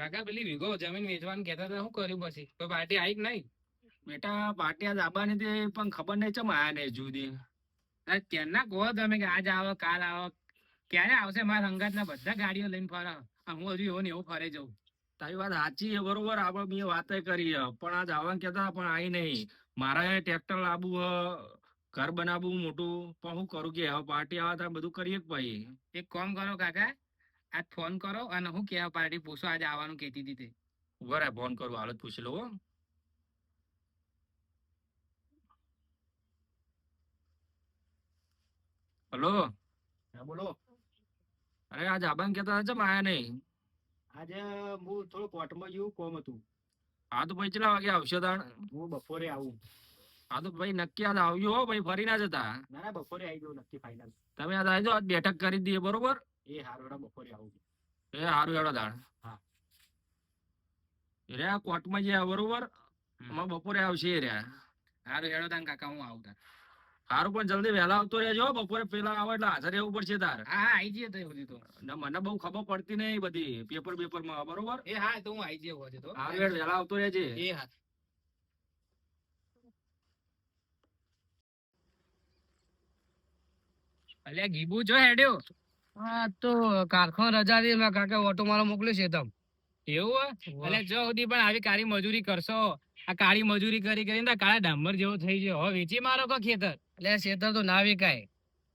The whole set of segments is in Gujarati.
કાકા, પેલી વીઘો જમીન વેચવાનું કેતા હતા, શું કર્યું પછી? કોઈ પાર્ટી આવી નહીં? બેટા પાટિયા દાબાની તે પણ ખબર નહીં ચમ આયા નહીં જુદી. અરે કહો તમે કે આજ આવો, કાલ આવો. ક્યારે આવશે મારા સંગાતના બધા ગાડીઓ લઈને ફરે? હું હજુ એવો ને એવો ફરે જઉં. તારી વાત સાચી છે, બરોબર. આપણે બે વાતે કરી પણ આજ આવવાનું કેતા પણ આવી નહીં. મારે ટ્રેક્ટર લાવવું ઘર બનાવવું મોટું. પણ હું કરું કે, હવે પાર્ટી આવે બધું કરીએ પછી? એક કામ કરો કાકા આજ ફોન કરો અને હું કેવા પાર્ટી પૂછો? આજે આવવાનું કહેતી હતી તે. ઊભા ફોન કરું હાલત પૂછી લો હો. હલો? હા બોલો. અરે આજ આબાન કેતા હતા આયા નહીં? આજે હું થોડું કોર્ટમાં જેવું કોમ હતું. હા તો ભાઈ કેટલા વાગે આવશે તાણ? હું બપોરે આવું. આ તો ભાઈ નક્કી આજ આવજો હો ભાઈ ફરી ના જતા. ના ના બપોરે આવી જવું નક્કી ફાઇનલ તમે આજ આવજો આજ બેઠક કરી દઈએ બરોબર? એ હારોડા બપોરે આવું એ હારું હેડો દાણ. હા. રે કોર્ટમાં જે બરોબર અમાર બપોરે આવશે એ રહ્યા સારું હેડો તાન કાકા હું આવું તાર. હારું પણ જલ્દી વહેલા આવતો રહેજો. બપોરે પેલા આવે એટલે હાજર રહેવું પડશે તાર. હા આવી જઈએ તો એવું તો. ને મને બહુ ખબર પડતી નહીં બધી પેપર પેપરમાં બરોબર? એ હા તો હું આવી જઈએ હોજે તો. હારું હેડ વહેલા આવતો રહેજે. એ હા. અલ્યા ગીબુ જો હેડ્યો. હા તો કારખાના રજા દે મેં કાકા ઓટો મારો મોકલ્યો છે તમ એવું? અલ્યા જો સુધી પણ આવી કાળી મજૂરી કરશો આ કાળી મજૂરી કરી કરીને કાળા ડામર જેવો થઈ ગયો. હવે વેચી મારો કો ખેતર. એટલે ખેતર તો ના વેકાય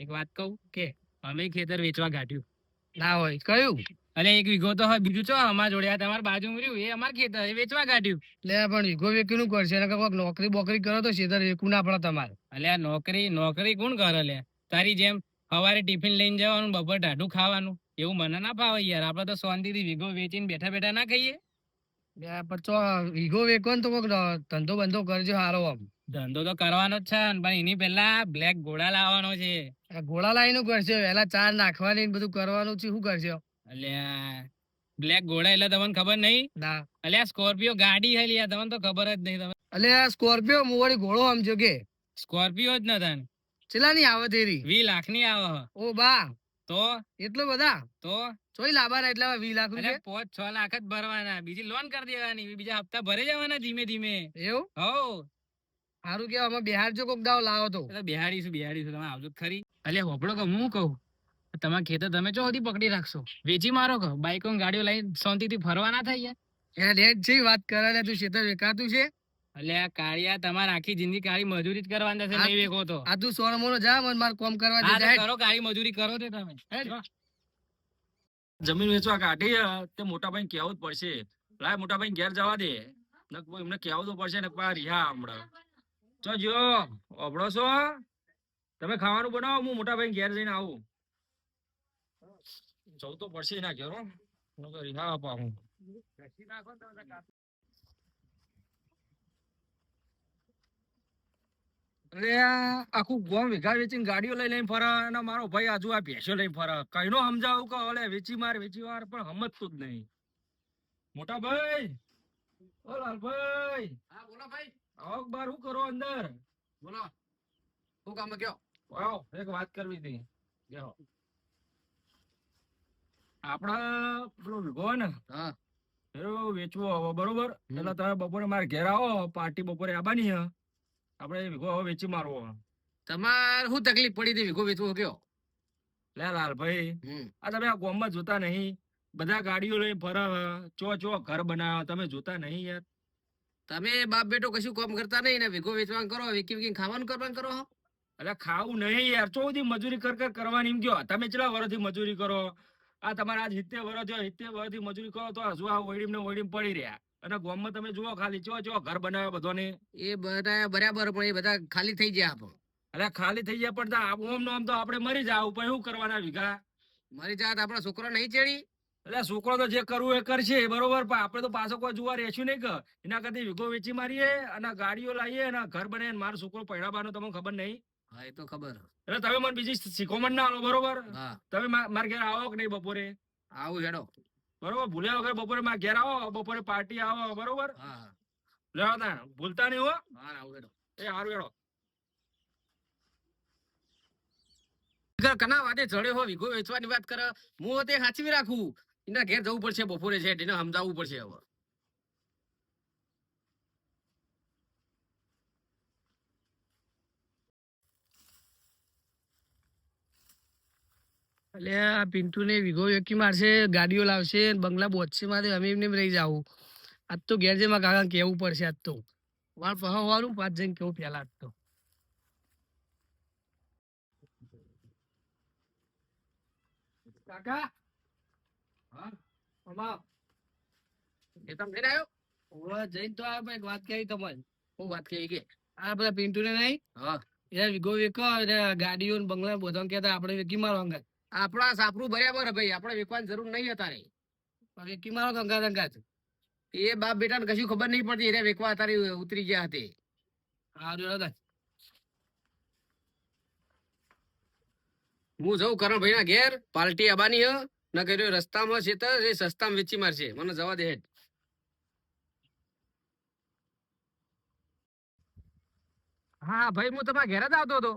એક વાત કહું કે અમે ખેતર વેચવા કાઢ્યું ના હોય. કયું? અને એક વીઘો તો હવે બીજું ચો અમાર જોડે આ તમાર બાજુ રહ્યું એ અમાર ખેતર એ વેચવા કાઢ્યું એટલે પણ વીઘો વેકી નું કરશે નકર કોઈક નોકરી બોકરી કરો તો ખેતર વેકું ના પડે તમારે. એટલે નોકરી નોકરી કોણ કરે લે? તારી જેમ સવારે ટિફિન લઈને જવાનું બપોર ટાઢું ખાવાનું. એવું મને ના ભાવે યાર. આપડે તો શાંતિથી વીઘો વેચીને બેઠા બેઠા ના ખાઈએ. પચો વીઘો વેકો ને તો કોઈક ધંધો બંધો કરજો સારો આમ. ધંધો તો કરવાનો જ છે પણ એની પહેલા બ્લેક ઘોડા લાવવાનો છે. ઘોડા લાવીને કરશે? પહેલા ચાર નાખવાની બધું કરવાનું છે શું કરશે? અલ્યા બ્લેક ઘોડા એટલે તમને ખબર નહીં? ના. અલ્યા સ્કોર્પિયો ગાડી હે લ્યા તમને તો ખબર જ નહીં તમે. આ સ્કોર્પિયો મોવાડી ઘોડો સમજો કે સ્કોર્પિયો જ ન તને. ચેલા ની આવે તેરી વી લાખની આવે ઓ બા. તો? એટલો બધા? તો? ચોઈ લાવવાના એટલા વી લાખ રૂપિયા? પોચ છ લાખ જ ભરવાના. બીજી લોન કરી દેવાની. બીજા હપ્તા ભરે જવાના ધીમે ધીમે. એવું? હો સારું કેવા અમે બિહાર જો કોક દાવ લાવો તો. એટલે બિહારીશું બેહાડીશું તમે આવજો ખરી. અલ્યા હોપડો કહું હું કહું? તમારા ખેતર તમે ચો સુધી પકડી રાખશો? વેચી મારો કહો બાઈકો ગાડીઓ લઈને શાંતિથી ફરવા ના થાય યાર? એ જે વાત કરે તું ખેતર વેકાતું છે. અલ્યા કાળિયા તમારે આખી જિંદગી કાળી મજૂરી જ કરવાની થશે નહીં વેકો તો. આ તું સોનો મોનો જા મને માર કોમ કરવા દે. કરો કાળી મજૂરી કરો તે તમે. જમીન વેચવા કાઢી તે મોટા ભાઈ કહેવું જ પડશે. લાય મોટા ભાઈ ઘેર જવા દે. નક ભાઈ એમને કહેવું તો પડશે ને પા રિહા હમણાં. ચો જો અભડો છો? તમે ખાવાનું બનાવો હું મોટા ભાઈ ઘેર જઈને આવું. જવું તો પડશે એના ઘેરો રિહા આપા હું અરે આખું ગોમ વિઘા વેચીને ગાડીઓ લઈ લઈને ફરે અને મારો ભાઈ આજુ આ ભેંસો લઈને ફરે. કઈનો સમજાવું કે ઓલે વેચી માર વેચી માર પણ સમજતું જ નહીં. મોટા ભાઈ ઓ લાલભાઈ. હા બોલો ભાઈ. આવો બાર હું કરો અંદર? બોલો. શું કામ કયો? આવો એક વાત કરવી હતી. બેહો. આપડા પેલો વિગો ને હા. વેચવો હવે બરોબર? એટલે તમે બપોરે મારે ઘેર આવો પાર્ટી બપોરે આવવાની હે. આપણે વિગો હવે વેચી મારવો. તમારે શું તકલીફ પડી હતી વીઘો વેચવો કયો? લે લાલભાઈ આ તમે આ ગામમાં જોતા નહીં. બધા ગાડીઓ લઈ ફરે ચો ચો ઘર બનાવ્યા તમે જોતા નહીં યાર. તમે બાપ બેટો કશું કામ કરતા નહીં ને વીઘો વેચવાનું કરો વેકી વેકી ખાવાનું કરવાનું કરો એટલે ખાવું નહીં યાર ચો બધી મજૂરી કર કર કરવાની એમ કયો? તમે કેટલા વર્ષથી મજૂરી કરો? આ તમારા આજ સિત્તેર વર્ષ સિત્તેર વર્ષથી મજૂરી કરો તો હજુ આ ઓઈડીમ ને ઓઈડીમ પડી રહ્યા. અને ગામમાં તમે જુઓ ખાલી ચો ચો ઘર બનાવ્યા બધાને. એ બધા બરાબર પણ એ બધા ખાલી થઈ ગયા પણ અરે ખાલી થઈ જાય પણ આમ નો આમ તો આપણે મરી જાવ પછી શું કરવાના વિઘા? મરી જાત આપણા છોકરો નહીં ચડી? એટલે છોકરો તો જે કરવું એ કરશે બરોબર પણ આપણે તો પાછો કોઈ જોવા રહેશું નહીં કે. એના કરતી વીઘો વેચી મારીએ અને ગાડીઓ લાવીએ અને ઘર બને મારો છોકરો પહેરાવાનો તમને ખબર નહીં? હા એ તો ખબર. એટલે તમે મને બીજી શીખો મન ના આવો બરોબર? તમે મારા ઘેર આવો કે નહીં બપોરે? આવું હેડો. બરોબર? ભૂલ્યા વગર બપોરે માં ઘેર આવો બપોરે પાર્ટી આવો બરોબર? લેવા તા ભૂલતા નહીં હો. હા આવું હેડો. એ હારું હેડો. કના વાતે ચડ્યો હો વિગો વેચવાની વાત કરે. હું તે સાચવી રાખું. એના ઘેર જવું પડશે બપોરે છે એને સમજાવવું પડશે હવે. એટલે આ પિન્ટુ વિઘો વિગો વેકી મારશે ગાડીઓ લાવશે બંગલા બોચશે મારે અમે એમને રહી જાવું આજ તો ઘેર મારા કાકા કેવું પડશે આજ તો. વાર હોવાનું પાંચ જઈને કેવું પેલા આજ તો. કાકા? હા? એ તમે આવ્યો? જઈને તો આ એક વાત કહી તમારે. હું વાત કહી કે? આ બધા પિન્ટુ ને નહીં? હા. એ વિગો વેકો ગાડીઓ બંગલા બધા કહેતા આપણે વેકી મારવા અંગાત આપણા સાપરું બરાબર ભાઈ, આપણે વેકવાની જરૂર નહીં અત્યારે. વેકી મારો અંગાત અંગાત. એ બાપ બેટા કશું ખબર નહીં પડતી, એને વેકવા અત્યારે ઉતરી ગયા હતી. દાદા હું જઉં કરણ ના ઘેર પાર્ટી આબાની હ ન કર્યો રસ્તામાં છે તો એ સસ્તામાં વેચી મારશે. મને જવા દે હેઠ હા, ભાઈ, હું તમારા ઘેર જ આવતો હતો.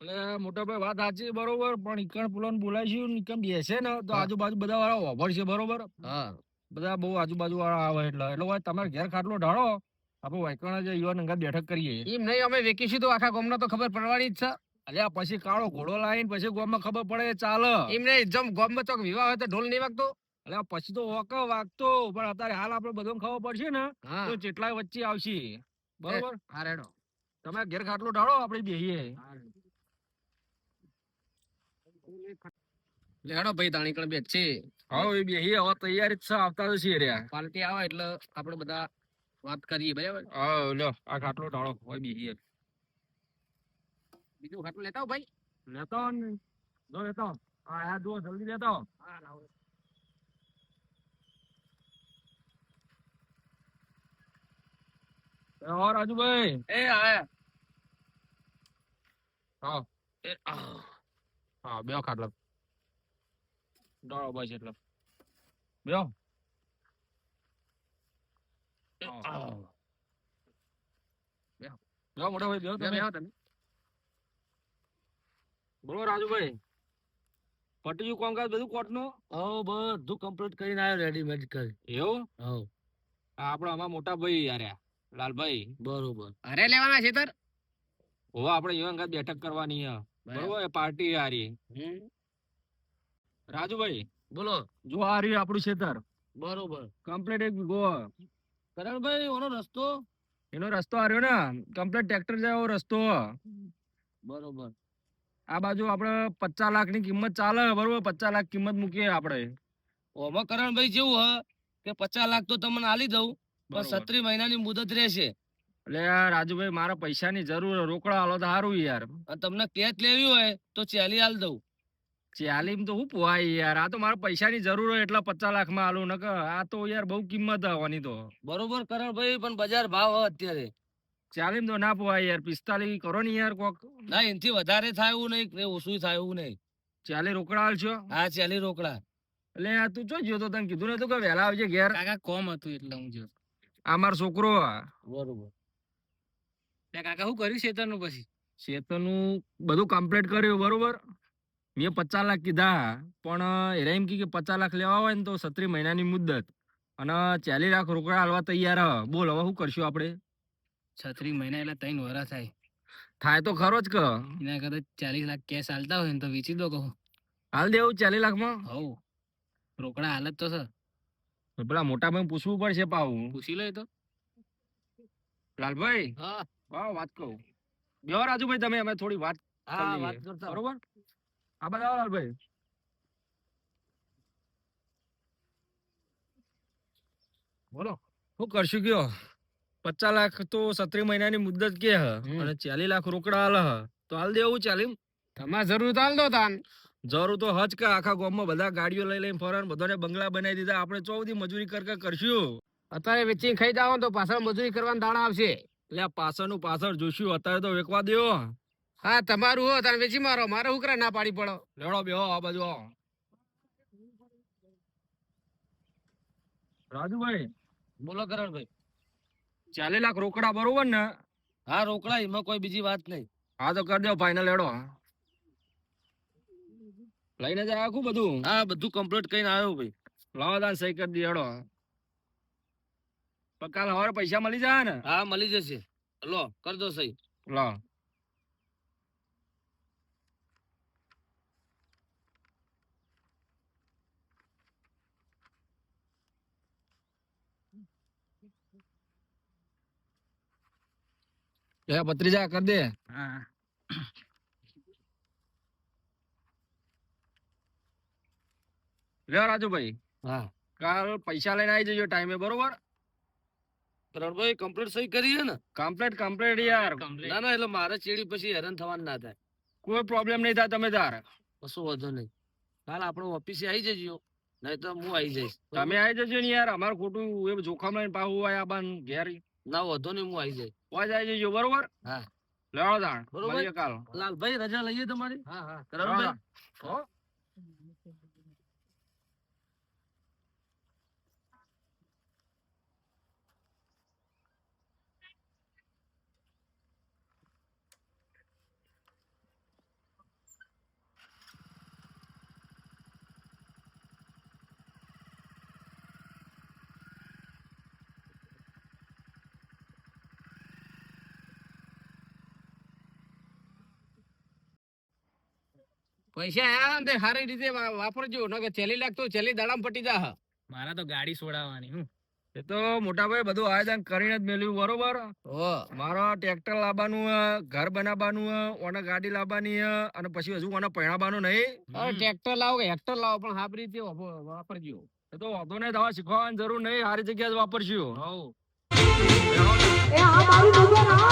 એટલે મોટાભાઈ વાત સાચી બરોબર પણ ઈકણ પુલોન બોલાવીશું ને ઈકણ બેસે ને તો. આજુબાજુ બધા વાળા વાપરશે બરોબર? હા. બધા બહુ આજુબાજુ વાળા આવે એટલે એટલે હોય તમારે ઘેર ખાટલો ઢાળો આપણે વાયકણ જ યુવાન અંગા બેઠક કરીએ. એમ નહીં અમે વેકીશું તો આખા ગામના તો ખબર પડવાની જ છે. અલ્યા પછી કાળો ઘોડો લાવીને પછી ગામમાં ખબર પડે ચાલે. એમ નહીં જમ ગામમાં ચોક વિવાહ હોય તો ઢોલ નહીં વાગતો. એટલે પછી તો વોક વાગતો પણ અત્યારે હાલ આપણે બધું ખબર પડશે ને તો કેટલાય વચ્ચે આવશે. બરોબર? હા રેડો તમે ઘેર ખાટલો ઢાળો આપણે બેહીએ. લેડો ભાઈ તાણી કણ બેચ છે. હા એ બેહીએ હવે તૈયારી છે આવતા તો છે રહ્યા. પાર્ટી આવે એટલે આપણે બધા વાત કરીએ બરાબર? હા લો આ ખાટલો ઢાળો હોય બેહીએ બીજું ખાટલું લેતા ભાઈ. લેતો ને. જો લેતો. હા. આ જુઓ જલ્દી લેતો હા. લાવો. રાજુભાઈ. એ આયા હા. એ આહ. હા બે ખાટલો ડોળો બસ એટલે હા. આહ. બેહો. મોટા ભાઈ બે તમે. તમે. બોલો રાજુભાઈ. પટી ગયું કામકાજ બધું કોર્ટનું હવ બધું કમ્પ્લીટ કરીને આવ્યો રેડીમેડ કરી. એવું? આપણા આમાં મોટા ભાઈ યાર લાલભાઈ. બરોબર. અરે લેવાના છે તર. હવે આપણે એવા બેઠક કરવાની છે બરોબર. પાર્ટી આ રહી રાજુભાઈ બોલો. જો આ રહ્યું આપણું ક્ષેત્ર બરોબર. કમ્પ્લીટ એક ગો. કરણભાઈ ઓનો રસ્તો? એનો રસ્તો આ રહ્યો ને કમ્પ્લીટ ટ્રેક્ટર જાય એવો રસ્તો. બરોબર. આ બાજુ આપણે પચાસ લાખની કિંમત ચાલે બરોબર પચાસ લાખ કિંમત મૂકીએ આપણે ઓમાં કરણભાઈ જેવું હ કે પચાસ લાખ તો તમને આલી દઉં પણ સત્રી મહિનાની મુદત રહેશે. એટલે રાજુભાઈ મારા પૈસાની જરૂર રોકડા હાલો તો સારું યાર. તમને કેચ લેવી હોય તો ચાલી હાલ દઉં. ચાલીમ તો હું પોવાય યાર. આ તો મારા પૈસાની જરૂર હોય એટલા પચાસ લાખમાં આલું નકર આ તો યાર બહુ કિંમત આવવાની તો. બરોબર કરણભાઈ પણ બજાર ભાવ હ અત્યારે. ચાલીમ તો ના પોવાય યાર. પિસ્તાલીસ કરો ને યાર કોક. ના એનથી વધારે થાય એવું નહીં ઓછું થાય એવું નહીં. ચાલી રોકડા હાલ છો હા ચાલી રોકડા. એટલે આ તું જો ગયો તો તને કીધું ને તું કે વહેલા આવજે ઘેર? કાકા કોમ હતું એટલે હું જો આ મારો છોકરો બરોબર. કાકા શું કર્યું શેતરનું પછી? શેતરનું બધું કમ્પ્લીટ કર્યું બરોબર. મેં પચાસ લાખ કીધા પણ એરા એમ કી કે પચાસ લાખ લેવા હોય ને તો સત્રી મહિનાની મુદ્દત અને ચાલીસ લાખ રોકડા હાલવા તૈયાર બોલ હવે શું કરશું આપણે? છત્રી મહિના એટલે ત્રણ વરા થાય. થાય તો ખરો જ કે. એના કરતા ચાલીસ લાખ કેશ હાલતા હોય ને તો વેચી દો કહું. હાલ દેવું ચાલીસ લાખમાં? હવ રોકડા હાલત તો સર પેલા મોટા ભાઈ પૂછવું પડશે પાવું પૂછી લો તો. લાલભાઈ હા. વાત કહું. બેહો રાજુભાઈ તમે અમે થોડી વાત હા વાત કરતા. બરોબર? આ બધા લાલભાઈ. બોલો. શું કરશું કયો? પચાસ લાખ તો સત્રી મહિનાની મુદ્દત કે હ? અને ચાલીસ લાખ રોકડા હાલ હ? તો હાલ દેવું ચાલી તમારે જરૂર તો હાલ દો તાન. જરૂર તો હજ કે. આખા ગામમાં બધા ગાડીઓ લઈ લઈને ફરે ને બધાને બંગલા બનાવી દીધા. આપણે ચોથી મજૂરી કર કરશું. અત્યારે વેચી ખાઈ જાવ તો પાછળ મજૂરી કરવાનું દાણા આવશે. એટલે પાછળ પાછળનું પાછળ જોશું અત્યારે તો વેકવા દો હા તમારું હો તારે વેચી મારો. મારે હું કરે? ના પાડી પડો. લેવડો બેહો આ બાજુ રાજુભાઈ બોલો કરણભાઈ ચાલી લાખ રોકડા બરોબર ને? હા રોકડા એમાં કોઈ બીજી વાત નહીં. હા તો કરી દો ફાઈનલ લેડો લઈને જ આખું બધું. હા બધું કમ્પ્લીટ કરીને આવ્યો ભાઈ. લાવા દાન સહી કરી દેડો હેડો પણ કાલ સવારે પૈસા મળી જાય ને? હા મળી જશે. લો કર દો સહી. લો. ભત્રીજા કર દે. હા. લે રાજુભાઈ હા. કાલ પૈસા લઈને આવી જજો ટાઈમે બરોબર? રણભાઈ કમ્પ્લીટ સહી કરી છે ને? કમ્પ્લીટ કમ્પ્લીટ યાર. ના ના એટલે મારે ચેડી પછી હેરાન થવાનું ના થાય. કોઈ પ્રોબ્લેમ નહીં થાય તમે તારે. કશું વાંધો નહીં. કાલ આપણો ઓફિસે આવી જજો. નહીં તો હું આવી જઈશ. તમે આવી જજો ને યાર. અમારે ખોટું એ જોખમ લઈને પાછું આયા બાન ઘેર. ના વાંધો નહીં હું આવી જઈશ. વાજ આવી જજો બરોબર? હા. લેવા દાણ બરોબર. કાલ. લાલભાઈ રજા લઈએ તમારી? હા હા. હો? પૈસા આયા ને તે સારી રીતે વા- વાપરજો નકર છેલ્લી લાગતો ચેલી છેલ્લી દાડામાં પટી જા મારા તો ગાડી છોડાવવાની હું. એ તો મોટાભાઈ બધું આયોજન કરીને જ મેલ્યું બરોબર? ઓ મારો ટ્રેક્ટર લાવવાનું હે, ઘર બનાવવાનું હે, ઓને ગાડી લાવવાની હે, અને પછી હજુ ઓને પરણાવવાનું નહીં. ટ્રેક્ટર લાવો કે હેક્ટર લાવો પણ સારી રીતે વાપ- વાપરજો. એ તો વાંધો નહીં દવા શીખવાની જરૂર નહીં સારી જગ્યાએ જ વાપરશું. હઉ એ આ મારી નજર આ